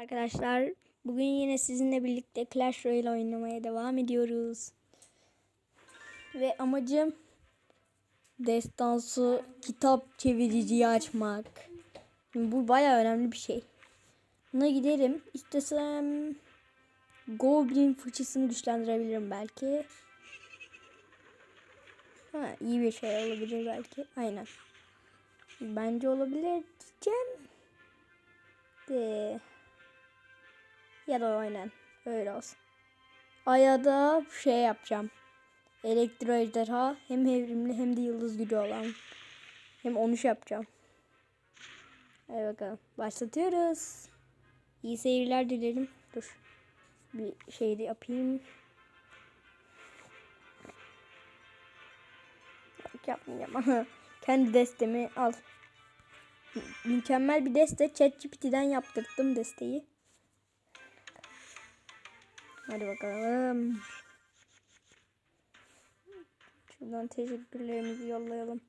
Arkadaşlar bugün yine sizinle birlikte Clash Royale oynamaya devam ediyoruz. Ve amacım destansı kitap çeviriciyi açmak. Bu baya önemli bir şey. Buna giderim. İstesem Goblin fıçısını güçlendirebilirim belki. Ha, iyi bir şey olabilir belki. Aynen. Bence olabilir diyeceğim. De. Ya da aynen. Öyle olsun. Aya da şey yapacağım. Elektro ejderha hem evrimli hem de yıldız gücü olan. Hem onu şey yapacağım. Hadi bakalım. Başlatıyoruz. İyi seyirler dilerim. Dur. Bir şey de yapayım. Yok yapmayacağım. Kendi destemi al. Mükemmel bir deste. ChatGPT'den yaptırdım desteği. Hadi bakalım. Şuradan teşekkürlerimizi yollayalım.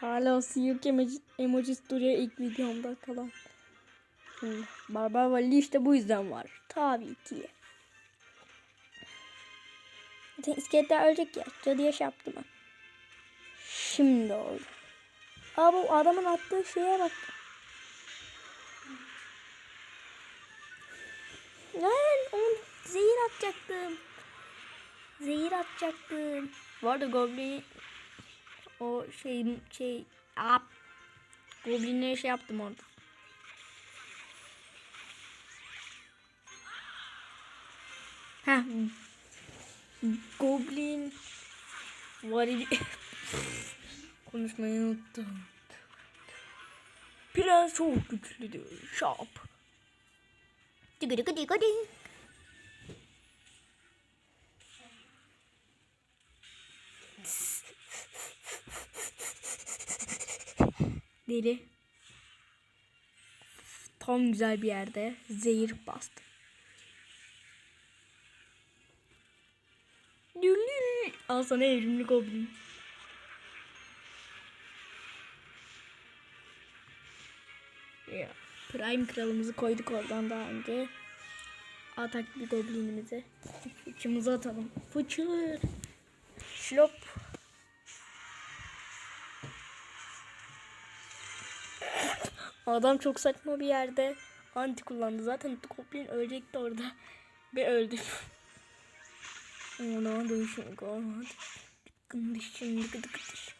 Hala siyuk emoji, emojisi duruyor ilk videomda kalan. Barbar Vali işte bu yüzden var. Tabii ki. Zaten iskeletler ölecek ya. Cadıya şey yaptım ben. Şimdi oldu. Aa bu adamın attığı şeye bak. Lan onu zehir atacaktım. Zehir atacaktım. Bu arada Goblin o şey şey ap Goblin'e şey yaptım orada. Heh. Goblin varil konuşmayı unuttum. Prens çok güçlüdür. Şap. Tıkı tıkı. Deli. Tam güzel bir yerde zehir bastı. Al sana evrimli goblin. Prime kralımızı koyduk oradan daha önce. Atak bir goblinimizi. Fıçımızı atalım. Fıçır. Şlop. Adam çok saçma bir yerde anti kullandı. Zaten goblin ölecekti orada. Ve öldü. Ona dönüşüm kalmadı. Gındışım dıkı dıkı dış.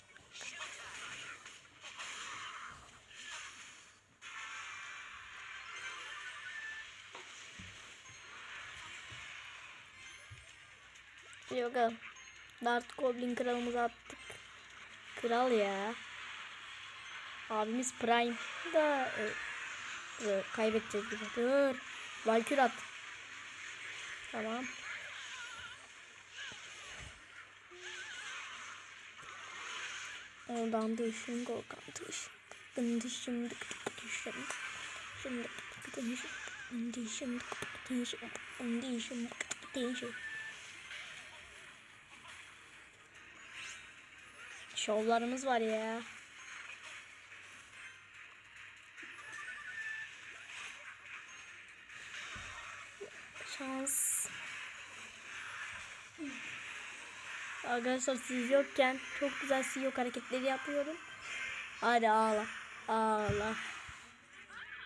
Abi. Dart Goblin kralımızı attık. Kral ya. Abimiz Prime da e, e, kaybedeceğiz gibi. Dur. Valkür at. Tamam. Oradan düşün Golkan düşün. Dın düşün dık düşün. Şimdi dık düşün. Dın düşün dık düşün. Dın düşün dık düşün. Şovlarımız var ya. Şans. Arkadaşlar siz yokken çok güzel yok hareketleri yapıyorum. Hadi ağla. Ağla.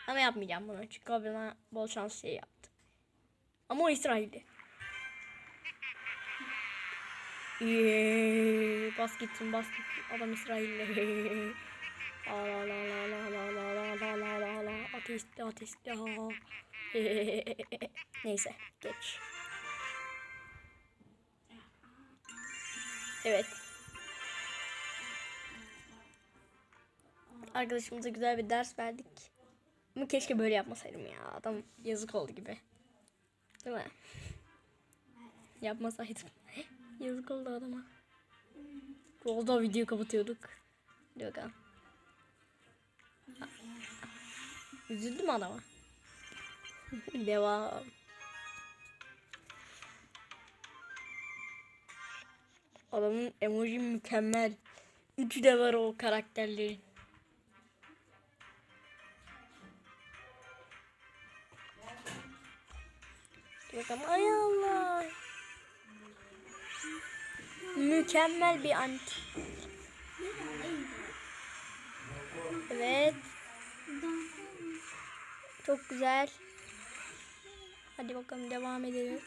Ama yapmayacağım bunu çünkü bana bol şans şey yaptı. Ama o İsrail'di. Bas gitsin bas gitsin. Adam İsrail'le. La la la la la la la la la la la ateistli ateistli ha. Neyse geç. Evet. Arkadaşımıza güzel bir ders verdik. Ama keşke böyle yapmasaydım ya. Adam yazık oldu gibi. Değil mi? Yapmasaydım. Yazık oldu adama. Rolda video kapatıyorduk. Hadi bakalım. Üzüldüm adama. Devam. Adamın emoji mükemmel. Üçü de var o karakterlerin. Bakalım. Ay Allah. Mükemmel bir anti. Evet. Çok güzel. Hadi bakalım devam edelim.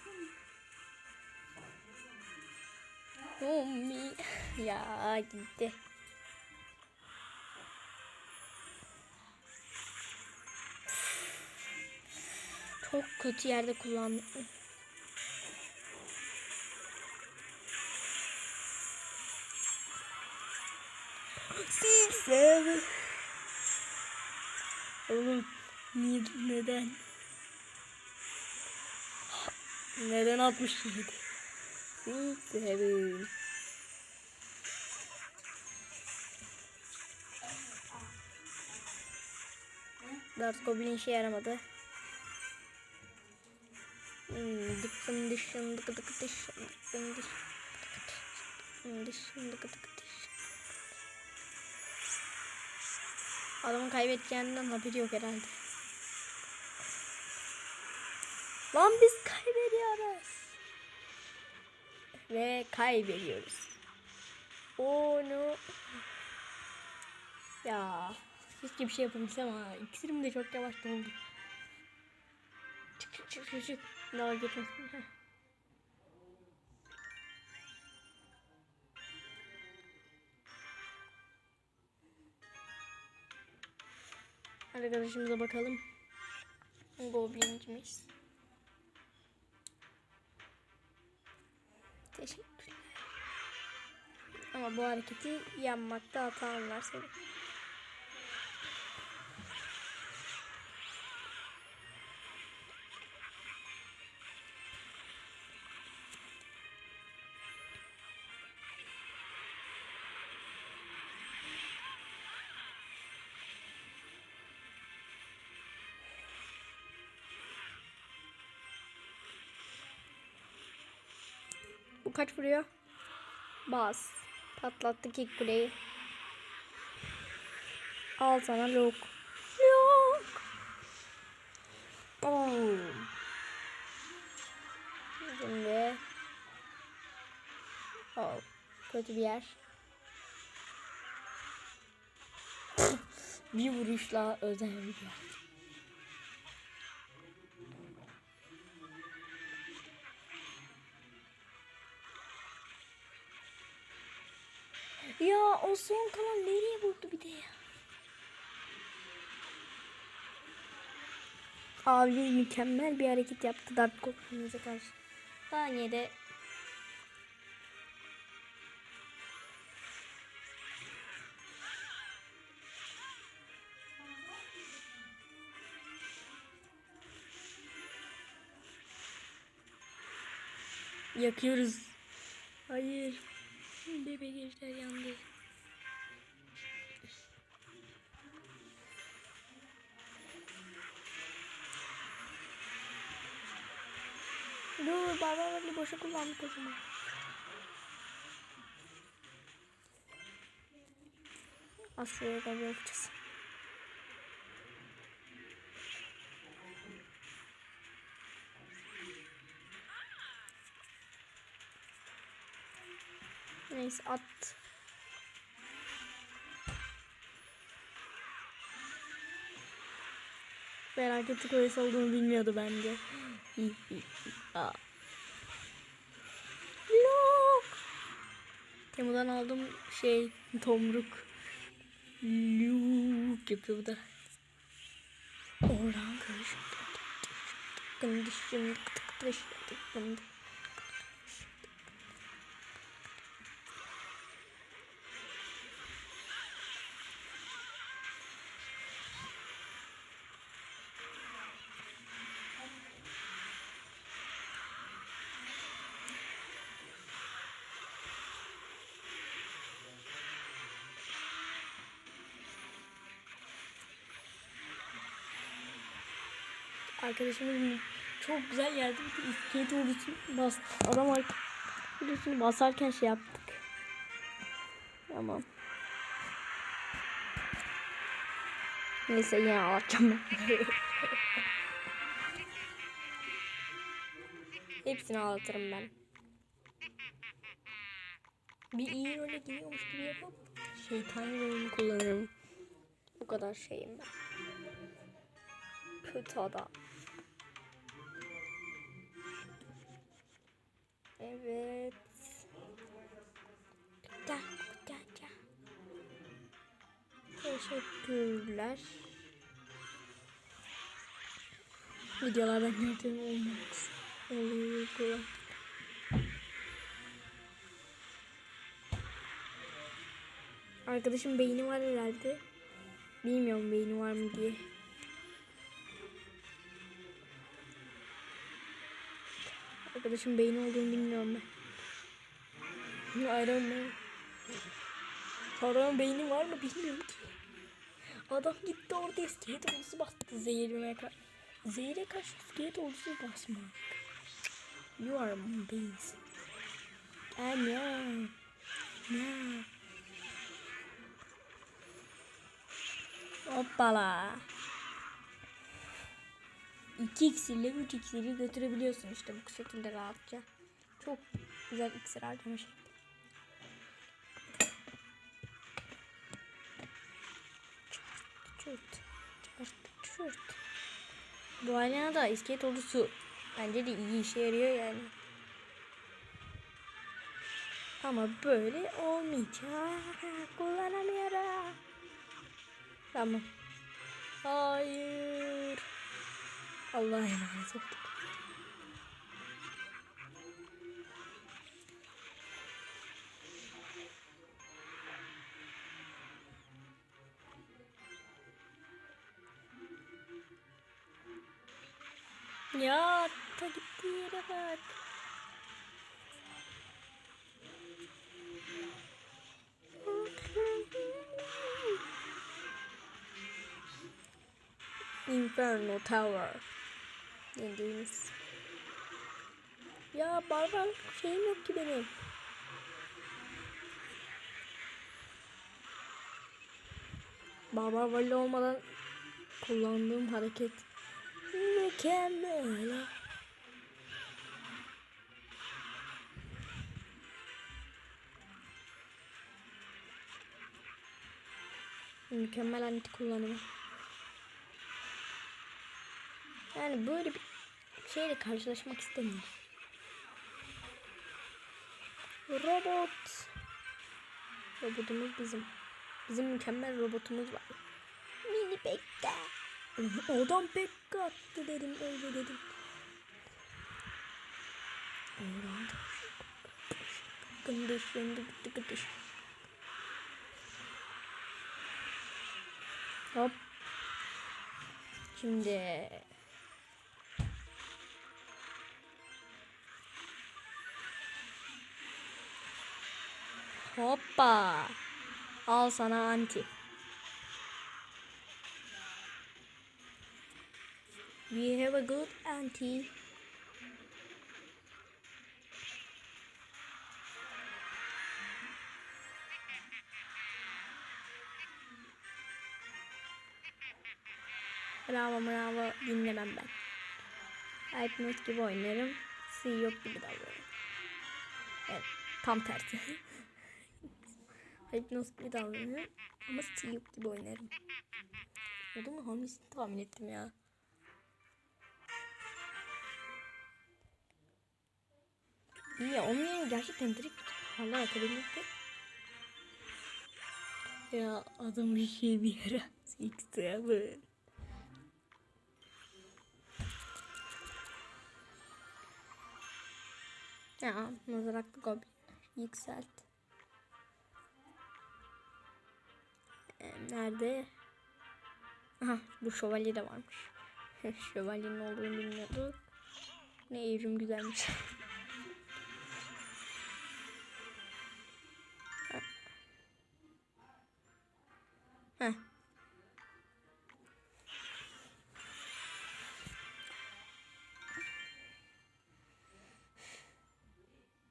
Ummi. Ya gitti. Çok kötü yerde kullandım. Seven. Oğlum niye, neden? Neden 67? Six, seven. Dart Goblin işe yaramadı. Hmm, dıkkın dışın dıkı dıkı dış dıkkın dış dıkkın dışın dıkı dıkı Adamın kaybedeceğinden haberi yok herhalde. Lan biz kaybediyoruz. Ve kaybediyoruz. Onu ya hiç bir şey yapabilsem ha. İksirim de çok yavaş doldu. Çık çık çık çık. Daha geçmesin. Arkadaşımıza bakalım. Goblincimiz. Teşekkürler. Ama bu hareketi yapmakta hatam var kaç vuruyor? Bas. Patlattık ilk kuleyi. Al sana lok. Lok. Boom. Şimdi. Oh. Kötü bir yer. bir vuruşla özel bir yer. Ya o son kalan nereye vurdu bir de ya? Abi mükemmel bir hareket yaptı Dark Goblin'e karşı. Saniyede Yakıyoruz. Hayır. Bebek ejder yandı. Dur barbarlarını boşa kullandık o zaman. Asya'ya kadar yapacağız. Neyse at. Felaket koyası olduğunu bilmiyordu bence. Lok. Temu'dan aldım şey tomruk. Luk yapıyor bu da. Oradan karışık. Gındışım tık tık tık tık Arkadaşımız çok güzel yerde bir iskelet ordusunu bastı. Adam ordusunu basarken şey yaptık. Tamam. Neyse yine alacağım ben. Hepsini ağlatırım ben. Bir iyi role giriyormuş gibi yapıp şeytan rolünü kullanırım. Bu kadar şeyim ben. Kötü adam. Evet. Da, da, da. Teşekkürler. Videolardan gördüğüm olmak oluyor kolay. Arkadaşım beyni var herhalde. Bilmiyorum beyni var mı diye. Arkadaşım beyni olduğunu bilmiyorum ben. I don't know. Sarı'nın beyni var mı bilmiyorum ki. Adam gitti orada iskelet ordusu bastı zehirime karşı. Zehire karşı iskelet ordusu basmak. You are my base. And yeah. Yeah. Hoppala. 2 iksirle 3 iksiri götürebiliyorsun işte bu şekilde rahatça. Çok güzel iksir harcama şekli. Çört, çört, çört. Bu halina da iskelet ordusu bence de iyi işe yarıyor yani. Ama böyle olmayacak. Kullanamıyorum. Tamam. Hayır. Allah'a emanet olduk. Ya ta gitti. Inferno Tower. Dediğimiz. Ya barbar şeyim yok ki benim. Barbar vali olmadan kullandığım hareket mükemmel. Mükemmel anti kullanımı. Yani böyle bir şeyle karşılaşmak istemiyorum. Robot. Robotumuz bizim. Bizim mükemmel robotumuz var. Mini Pekka. Adam Pekka attı dedim öyle dedim. Gındır bitti gıdır. Hop. Şimdi Hoppa. Al sana anti. We have a good anti. Bravo bravo dinlemem ben. Hypnot gibi oynarım. C yok gibi davranırım. Evet tam tersi. Hypnot gibi davranıyorum ama yok gibi oynarım. Mu hangisini tahmin ettim ya. İyi ya onun yerine gerçekten direkt hala atabilirdi. Ya adam bir şey bir yere. Six seven. Ya mızraklı goblin yükselt. Nerede? Aha bu şövalye de varmış. Şövalyenin olduğunu bilmiyorduk. Ne evrim güzelmiş. Heh.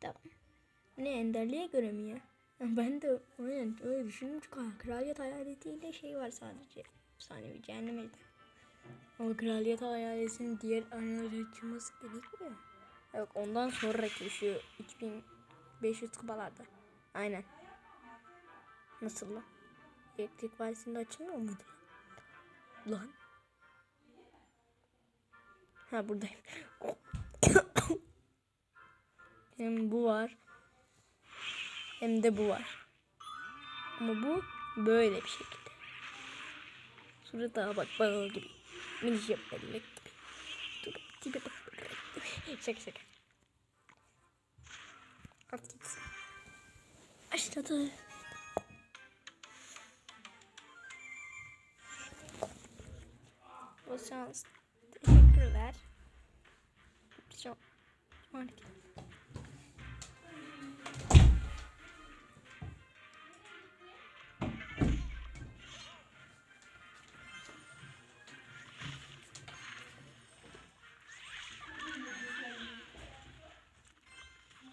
Tamam. Ne enderliğe göre mi ya? Ben de aynen öyle düşündüm. Kral- Kraliyet hayaletiyle şey var sadece. Efsanevi cehennem elde. Ama kraliyet hayaletinin diğer arenaları açılması gerekmiyor. Yok ondan sonraki şu 2500 kupalarda. Aynen. Nasıl lan? Elektrik varisinde açılmıyor muydu? Lan. Ha buradayım. hem bu var. Hem de bu var. Ama bu böyle bir şekilde. Surata bak bal gibi. Miniş yapmadık gibi. Dur tipe bak. şaka şaka. At gitsin. Aşağıda. O şans. Teşekkürler. Çok. Harika.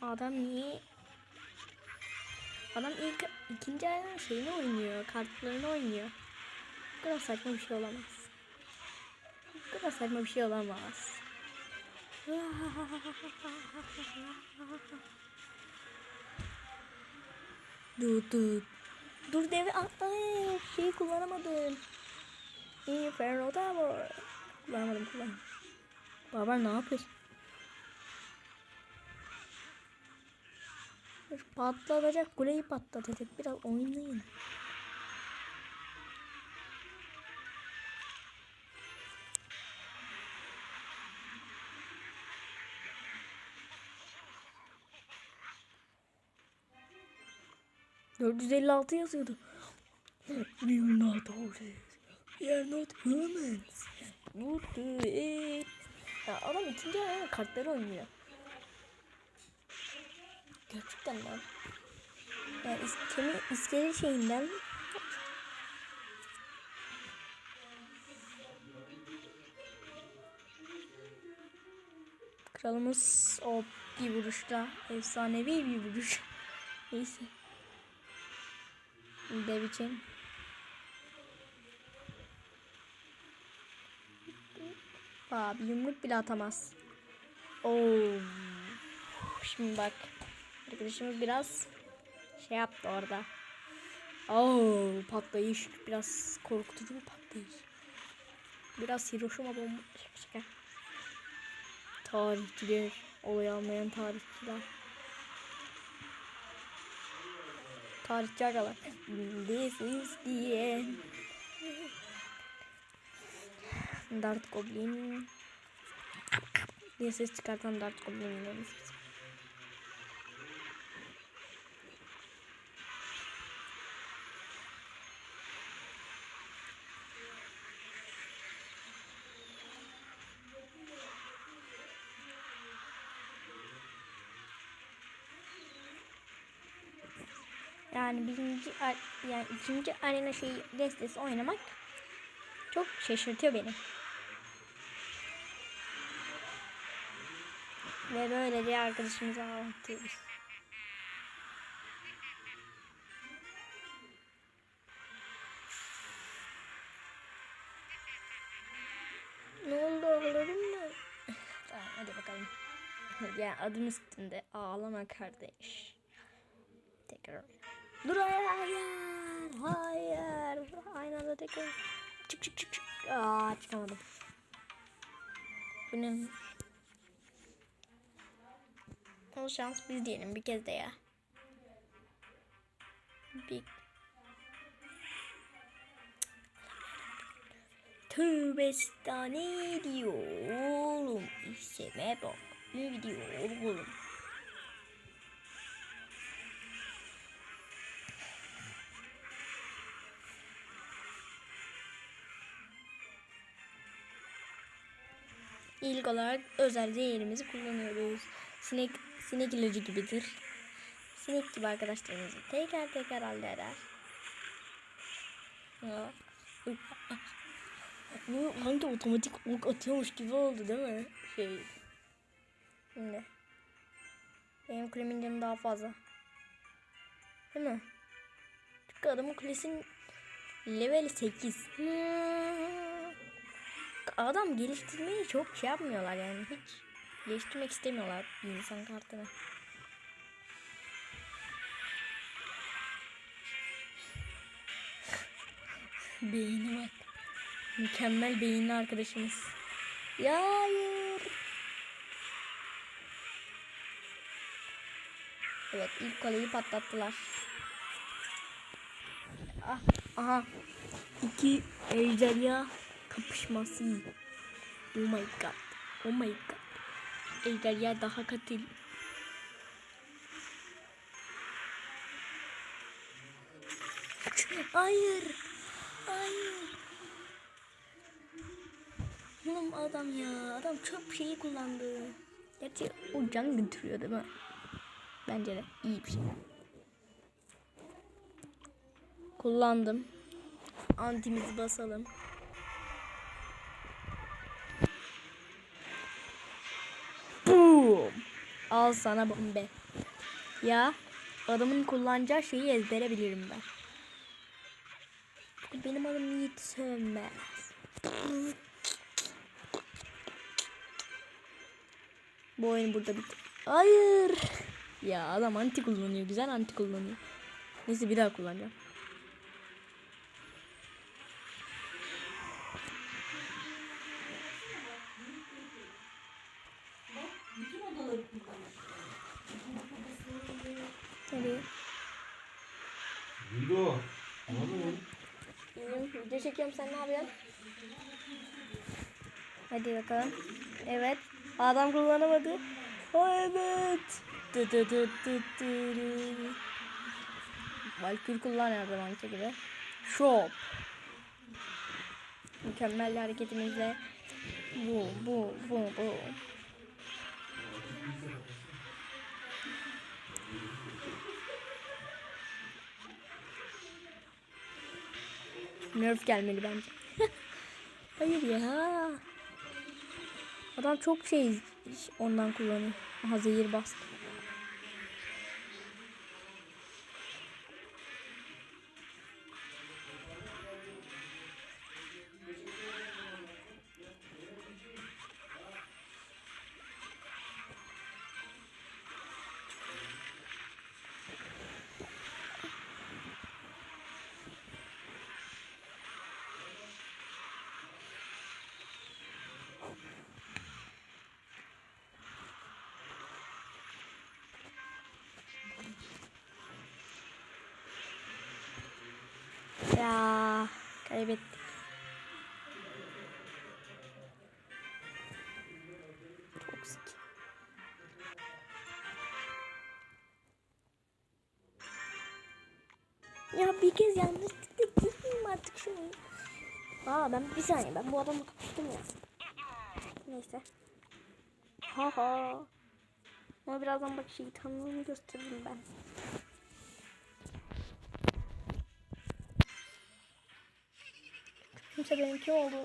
Adam niye Adam ilk ikinci ayın şeyini oynuyor, kartlarını oynuyor. Bu kadar saçma bir şey olamaz. Bu kadar saçma bir şey olamaz. Dur dur. Dur devi atla. Şeyi kullanamadım. Inferno Tower. Kullanamadım kullanamadım. Baba ne yapıyorsun? Patlatacak kuleyi patlatacak. Biraz oynayın. ...456 yazıyordu. Are not horses. Are not humans. What? Ya adam ikinci ayağına kartları oynuyor. Gerçekten lan. Yani iskele, iskele şeyinden Kralımız o bir vuruşta efsanevi bir vuruş. Neyse. Dev için. Aa, bir yumruk bile atamaz. Oo. Şimdi bak. Arkadaşımız biraz şey yaptı orada. Oo, patlayış biraz korkutucu bir patlayış. Biraz Hiroşima bomba şaka. Tarihçiler, olay almayan tarihçiler. Tarihçi agalar. This is the end. Dart Goblin. diye ses çıkartan Dart bizim. Yani birinci yani ikinci arena şey destesi oynamak çok şaşırtıyor beni. Ve böylece arkadaşımıza anlatıyoruz. Ne oldu ağladın mı? tamam hadi bakalım. Ya adım üstünde ağlama kardeş. Tekrar. Dur hayır hayır. Hayır. Aynı anda tekrar. Çık çık çık çık. Aa çıkamadım. Bu ne? O şans biz diyelim bir kez de ya. Bir... Tövbe ne diyor oğlum? İşeme bak. Ne diyor oğlum? İlk olarak özel zehirimizi kullanıyoruz. Sinek, sinek ilacı gibidir. Sinek gibi arkadaşlarımızı tekrar tekrar halleder. Ya. Bu hangi otomatik ok atıyormuş gibi oldu değil mi? Şey. Şimdi. Benim kulemin canı daha fazla. Değil mi? Çünkü adamın kulesinin level 8. Hmm. Adam geliştirmeyi çok şey yapmıyorlar yani hiç Değiştirmek istemiyorlar insan kartını. Beyni bak. Mükemmel beyinli arkadaşımız. Ya hayır. Evet ilk kaleyi patlattılar. Ah, aha. İki ejderha kapışması. Oh my god. Oh my god. Ejderha daha katil. Hayır. Hayır. Oğlum adam ya. Adam çöp şeyi kullandı. Gerçi o can götürüyor değil mi? Bence de iyi bir şey. Kullandım. Antimizi basalım. Boom. Al sana bombe. Ya adamın kullanacağı şeyi ezbere bilirim ben. Benim adım Yiğit Sönmez. Bu oyun burada bitti. Hayır. Ya adam anti kullanıyor. Güzel anti kullanıyor. Neyse bir daha kullanacağım. Nereye? Bildo. Ne oluyor? İyiyim. Video çekiyorum. Sen ne yapıyorsun? Hadi bakalım. Evet. Adam kullanamadı. O evet. Tı tı tı tı tı tı. Valkyrie kullan her zamanki gibi. Shop. Mükemmel hareketimizle. Bu bu bu bu. Nerf gelmeli bence. Hayır ya. Adam çok şey ondan kullanıyor. Aha zehir bastı. Ya bir kez yanlışlıkla gitmeyeyim artık şunu. Aa ben bir saniye ben bu adamla kapıştım ya. Neyse. Ha ha. Ama birazdan bak şeytanlığını gösteririm ben. Kimse benimki oldu.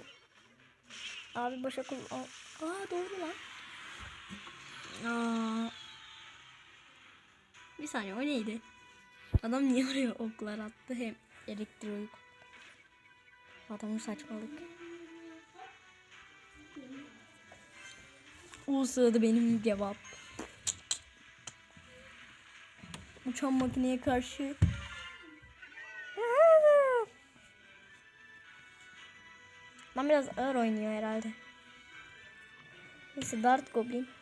Abi başa kul... Aa doğru lan. Aa. Bir saniye o neydi? Adam niye oraya oklar attı hem elektrik. Adamın saçmalık. O sırada benim cevap. Uçan makineye karşı Ben biraz ağır oynuyor herhalde. Neyse Dart Goblin.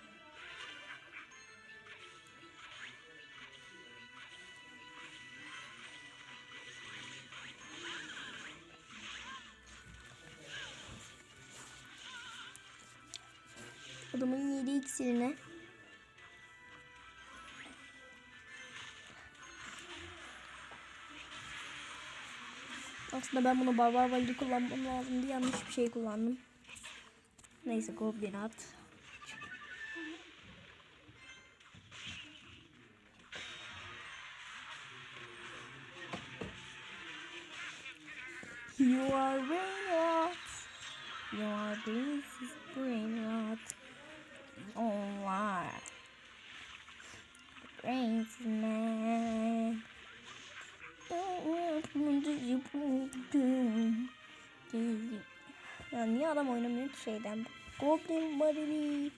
Aslında ben bunu barbar valide kullanmam lazımdı. Yanlış bir şey kullandım. Neyse goblin at. You are brain rot. You are this is brain rot. Oh my. Brains man. Adam oynamıyor ki şeyden? Goblin Barili.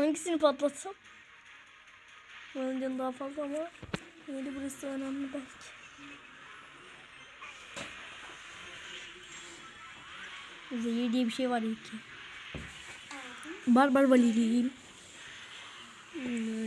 Hangisini patlatsam? Canı daha fazla ama yine de burası önemli belki. Zehir diye bir şey var iyi ki. Barbar valiliyim. You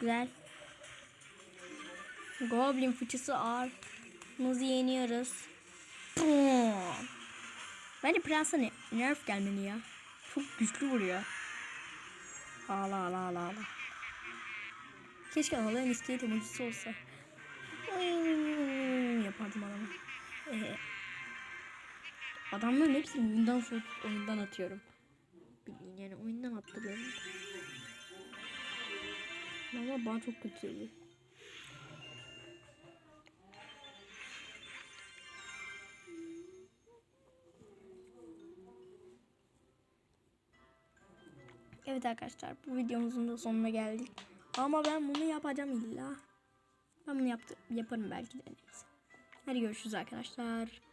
güzel. Goblin fıçısı ağır. Muzu yeniyoruz. Boom. Bence Prens'e ne, nerf gelmeli ya. Çok güçlü vuruyor. Ağla ağla ağla ağla. Keşke ağlayan iskelet emojisi olsa. Yapardım adamı. Ee, adamların hepsini oyundan oyundan atıyorum. Yani oyundan attırıyorum. Ama bana çok kötü geliyor. Evet arkadaşlar bu videomuzun da sonuna geldik. Ama ben bunu yapacağım illa. Ben bunu yaptı, yaparım belki de neyse. Hadi görüşürüz arkadaşlar.